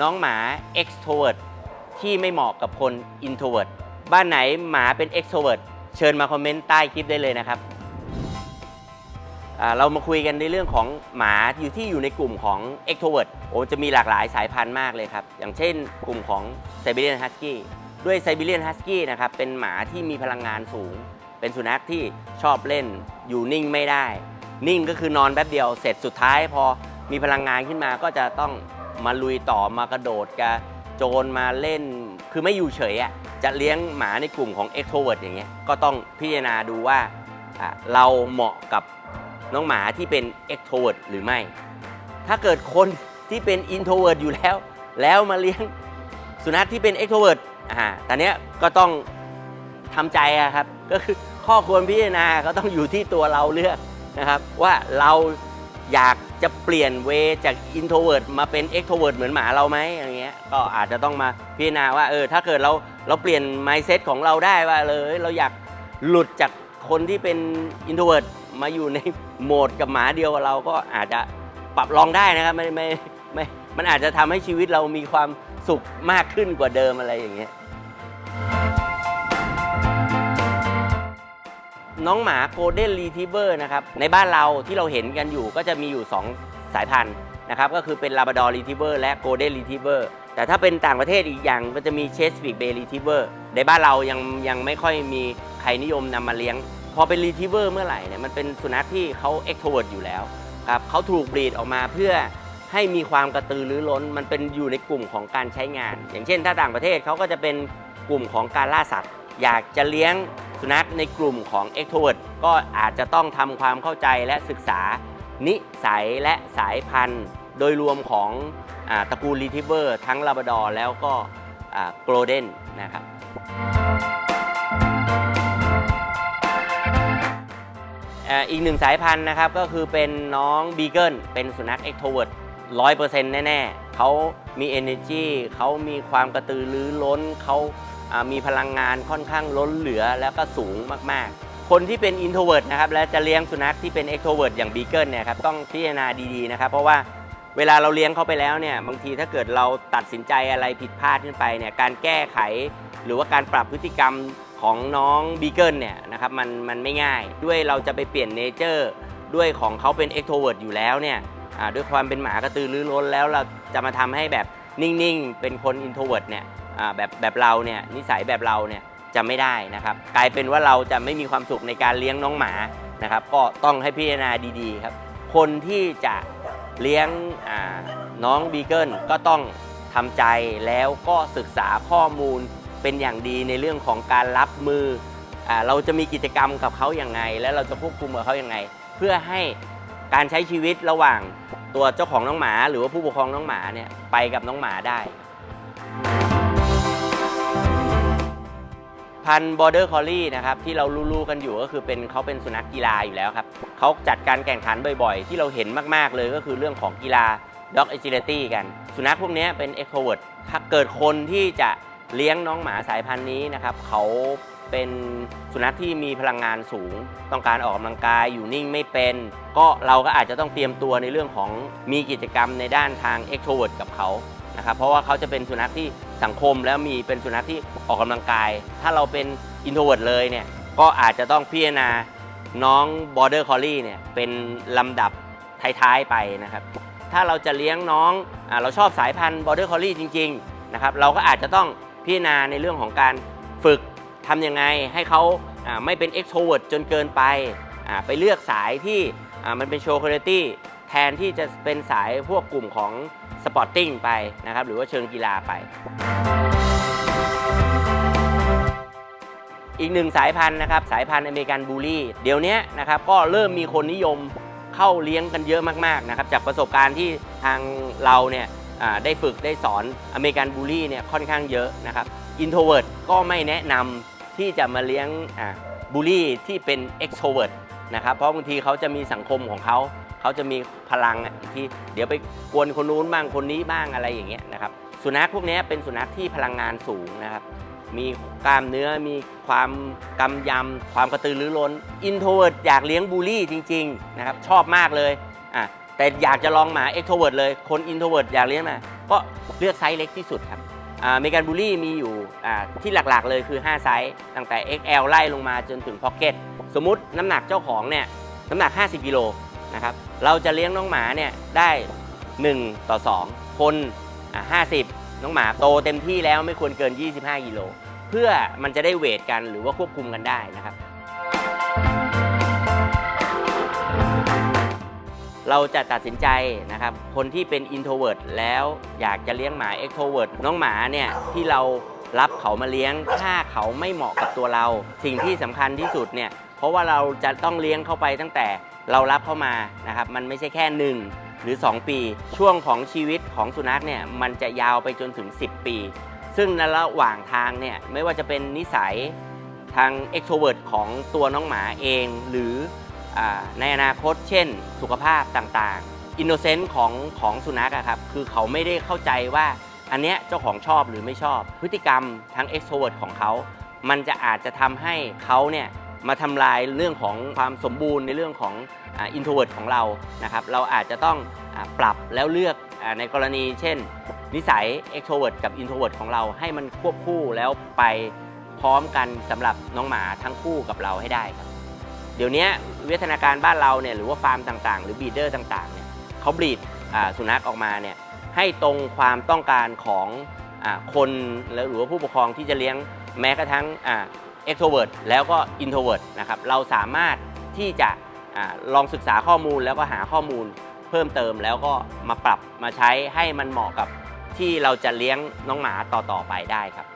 น้องหมา extrovert ที่ไม่เหมาะกับคน introvert บ้านไหนหมาเป็น extrovert เชิญมาคอมเมนต์ใต้คลิปได้เลยนะครับเรามาคุยกันในเรื่องของหมาอยู่ที่อยู่ในกลุ่มของ extrovert โอ้จะมีหลากหลายสายพันธุ์มากเลยครับ อย่างเช่นกลุ่มของ Siberian Husky ด้วย Siberian Husky นะครับเป็นหมาที่มีพลังงานสูง เป็นสุนัขที่ชอบเล่นอยู่นิ่งไม่ได้ นิ่งก็คือนอนแป๊บเดียวเสร็จสุดท้ายพอมีพลังงานขึ้นมาก็จะต้อง มาลุยต่อมากระโดดกระโจรมาเล่น คือไม่อยู่เฉยอะ่ะจะเลี้ยงหมาในกลุ่มของ extrovert อย่างเงี้ยก็ต้องพิจารณาดูว่าเราเหมาะกับน้องหมาที่เป็น extrovert หรือไม่ ถ้าเกิดคนที่เป็น introvert อยู่แล้ว แล้วมาเลี้ยงสุนัขที่เป็น extrovert อ่าตอนเนี้ยก็ต้องทำใจอะครับ ก็คือข้อควรพิจารณาก็ต้องอยู่ที่ตัวเราเลือกนะครับ ว่าเรา อยากจะเปลี่ยนเวจาก introvert มาเป็น extrovert เหมือนหมาเราไหมอย่างเงี้ยก็อาจจะต้องมาพิจารณาว่าเออถ้าเกิดเราเราเปลี่ยน mindset ของเราได้ว่าเลยเราอยากหลุดจากคนที่เป็น introvert มาอยู่ในโหมดกับหมาเดียวกับเราก็อาจจะปรับลองได้นะครับไม่ไม่ไม่มันอาจจะทำให้ชีวิตเรามีความสุขมากขึ้นกว่าเดิมอะไรอย่างเงี้ย น้องหมาโกลเด้นรีทิเวอร์นะครับในบ้านเราที่เราเห็นกันอยู่ก็จะมีอยู่ 2 สายพันธุ์นะครับก็คือเป็นลาบ r ดอร์รีทิเวอร์และโกลเด้นรีทิเวอร์แต่ถ้าเป็นต่างประเทศอีกอย่างก็จะมีเชส i ิกเบรีทิเวอร์ในบ้านเรายังยังไม่ค่อยมีใครนิยมนำมาเลี้ยง พอเป็นรีทิเวอร์เมื่อไหร่เนี่ยมันเป็นสุนัขที่เขาเอ็กโทรเวิร์ดอยู่แล้วครับเขาถูกบรีดออกมาเพื่อให้มีความกระตือรือร้น มันเป็นอยู่ในกลุ่มของการใช้งาน อย่างเช่น ถ้าต่างประเทศเขาก็จะเป็นกลุ่มของการล่าสัตว์ อยากจะเลี้ยง สุนัขในกลุ่มของ e x t r o v e r t ก็อาจจะต้องทำความเข้าใจและศึกษา นิสัยและสายพันธุ์ โดยรวมของอตระกูลรีทิเวอร์ทั้งลาบ r ดอร์แล้วก็โกลเด้นนะครับอีกหนึ่งสายพันธุ์นะครับก็คือเป็นน้องบีเกิลเป็นสุนัข e x t r o v e r t ร้อยเปอร์เซ็นต์แน่ ๆ เขามี energy เขามีความกระตือรือร้น เขา มีพลังงานค่อนข้างล้นเหลือแล้วก็สูงมากๆ คนที่เป็น introvert นะครับและจะเลี้ยงสุนัขที่เป็น extrovert อย่างบีเกิลเนี่ยครับต้องพิจารณาดีๆนะครับเพราะว่าเวลาเราเลี้ยงเขาไปแล้วเนี่ยบางทีถ้าเกิดเราตัดสินใจอะไรผิดพลาดขึ้นไปเนี่ยการแก้ไข หรือว่าการปรับพฤติกรรมของน้องบีเกิลเนี่ยนะครับมันมันไม่ง่าย ด้วยเราจะไปเปลี่ยนเนเจอร์ด้วยของเขาเป็น extrovert อยู่แล้วเนี่ยด้วยความเป็นหมากระตือรือร้นแล้วเราจะมาทำให้แบบ นิ่งๆ เป็นคน introvert เนี่ยแบบแบบเราเนี่ยนิสัยแบบเราเนี่ยจะไม่ได้นะครับ กลายเป็นว่าเราจะไม่มีความสุขในการเลี้ยงน้องหมานะครับ ก็ต้องให้พิจารณาดีๆครับ คนที่จะเลี้ยงน้องบีเกิลก็ต้องทำใจแล้วก็ศึกษาข้อมูลเป็นอย่างดีในเรื่องของการรับมืออเราจะมีกิจกรรมกับเขาอย่างไง และเราจะควบคุมกับเขาอย่างไง เพื่อให้การใช้ชีวิตระหว่าง ตัวเจ้าของน้องหมาหรือว่าผู้ปกครองน้องหมาเนี่ยไปกับน้องหมาได้ พันบอร์เดอร์คอลี่นะครับที่เรารู้ๆกันอยู่ก็คือเป็นเขาเป็นสุนัขกีฬาอยู่แล้วครับเขาจัดการแข่งขันบ่อยๆ ที่เราเห็นมากๆเลยก็คือเรื่องของกีฬา Dog Agility กัน สุนัขพวกนี้เป็น Extrovert ถ้าเกิดคนที่จะเลี้ยงน้องหมาสายพันธุ์นี้นะครับเขา เป็นสุนัขที่มีพลังงานสูง ต้องการออกกำลังกายอยู่นิ่งไม่เป็น ก็เราก็อาจจะต้องเตรียมตัวในเรื่องของมีกิจกรรมในด้านทาง Extrovert กับเขานะครับเพราะว่าเขาจะเป็นสุนัขที่สังคมแล้วมีเป็นสุนัขที่ออกกำลังกาย ถ้าเราเป็นอินโทรเวิร์ดเลยเนี่ยก็อาจจะต้องพิจารณาน้องบอร์เดอร์คอลี่เนี่ยเป็นลำดับท้ายๆไปนะครับ ถ้าเราจะเลี้ยงน้องอเราชอบสายพันธุ์บอร์เดอร์คอลี่จริง ๆ นะครับ เราก็อาจจะต้องพิจารณาในเรื่องของการฝึก ทำยังไงให้เขาไม่เป็น e x t r o v e r t จนเกินไป ไปเลือกสายที่มันเป็นโชว์คุณภาพแทนที่จะเป็นสายพวกกลุ่มของสปอร์ตติ้งไปนะครับ หรือว่าเชิงกีฬาไป อีกหนึ่งสายพันธุ์นะครับ สายพันธุ์อเมริกันบูลลี่ เดี๋ยวนี้นะครับก็เริ่มมีคนนิยมเข้าเลี้ยงกันเยอะมากๆนะครับ จากประสบการณ์ที่ทางเราเนี่ยได้ฝึกได้สอนอเมริกันบูลลี่เนี่ยค่อนข้างเยอะนะครับอินโทรเวิร์ดก็ไม่แนะนำ ที่จะมาเลี้ยงบูลลี่ที่เป็นเอ็กโทรเวิร์ดนะครับ เพราะบางทีเขาจะมีสังคมของเขา เขาจะมีพลังที่เดี๋ยวไปกวนคนนู้นบ้างคนนี้บ้างอะไรอย่างเงี้ยนะครับ สุนัขพวกนี้เป็นสุนัขที่พลังงานสูงนะครับ มีกล้ามเนื้อ มีความกำยำ ความกระตือรือร้นอินโทรเวิร์ดอยากเลี้ยงบูลลี่จริงๆนะครับ ชอบมากเลยอะแต่อยากจะลองหมาเอ็กโทรเวิร์ดเลย คนอินโทรเวิร์ดอยากเลี้ยงมาก็เลือกไซส์เล็กที่สุดครับ เมกันบูรี่มีอยู่ที่หลักๆเลยคือ 5 ไซส์ตั้งแต่ XL ไล่ลงมาจนถึงพ็อกเก็ตสมมุติน้ำหนักเจ้าของเนี่ยน้ำหนัก 50กิโลนะครับเราจะเลี้ยงน้องหมาเนี่ยได้ 1 ต่อ 2 คนอ่า50 น้องหมาโตเต็มที่แล้วไม่ควรเกิน 25กิโลเพื่อมันจะได้เวทกันหรือว่าควบคุมกันได้นะครับ เราจะตัดสินใจนะครับ คนที่เป็น introvert แล้วอยากจะเลี้ยงหมา extrovert น้องหมาเนี่ยที่เรารับเขามาเลี้ยง ถ้าเขาไม่เหมาะกับตัวเรา สิ่งที่สำคัญที่สุดเนี่ย เพราะว่าเราจะต้องเลี้ยงเข้าไปตั้งแต่เรารับเข้ามานะครับ มันไม่ใช่แค่1หรือ 2 ปี ช่วงของชีวิตของสุนัขเนี่ยมันจะยาวไปจนถึง 10 ปี ซึ่งในระหว่างทางเนี่ยไม่ว่าจะเป็นนิสัยทาง extrovert ของตัวน้องหมาเอง หรือ ในอนาคตเช่นสุขภาพต่างๆ อินโนเซนต์ของของสุนัขครับคือเขาไม่ได้เข้าใจว่าอันเนี้ยเจ้าของชอบหรือไม่ชอบ พฤติกรรมทั้ง extrovert ของเขา มันจะอาจจะทำให้เขาเนี่ยมาทำลายเรื่องของความสมบูรณ์ในเรื่องของอ่า introvert ของเรานะครับ เราอาจจะต้องอปรับแล้วเลือกอในกรณีเช่น นิสัย extrovert กับ introvert ของเราให้มันควบคู่แล้วไปพร้อมกันสำหรับน้องหมาทั้งคู่กับเราให้ได้ครับ เดี๋ยวนี้วิวัฒนาการบ้านเราเนี่ยหรือว่าฟาร์มต่างๆ หรือบีเดอร์ต่างๆเนี่ยเขาบีดสุนัขออกมาเนี่ยให้ตรงความต้องการของอคนหรือว่าผู้ปกครองที่จะเลี้ยงแม้กระทั่งเอ่า extrovert แล้วก็ introvert นะครับเราสามารถที่จะอลองศึกษาข้อมูลแล้วก็หาข้อมูลเพิ่มเติมแล้วก็มาปรับมาใช้ให้มันเหมาะกับที่เราจะเลี้ยงน้องหมาต่อๆไปได้ครับ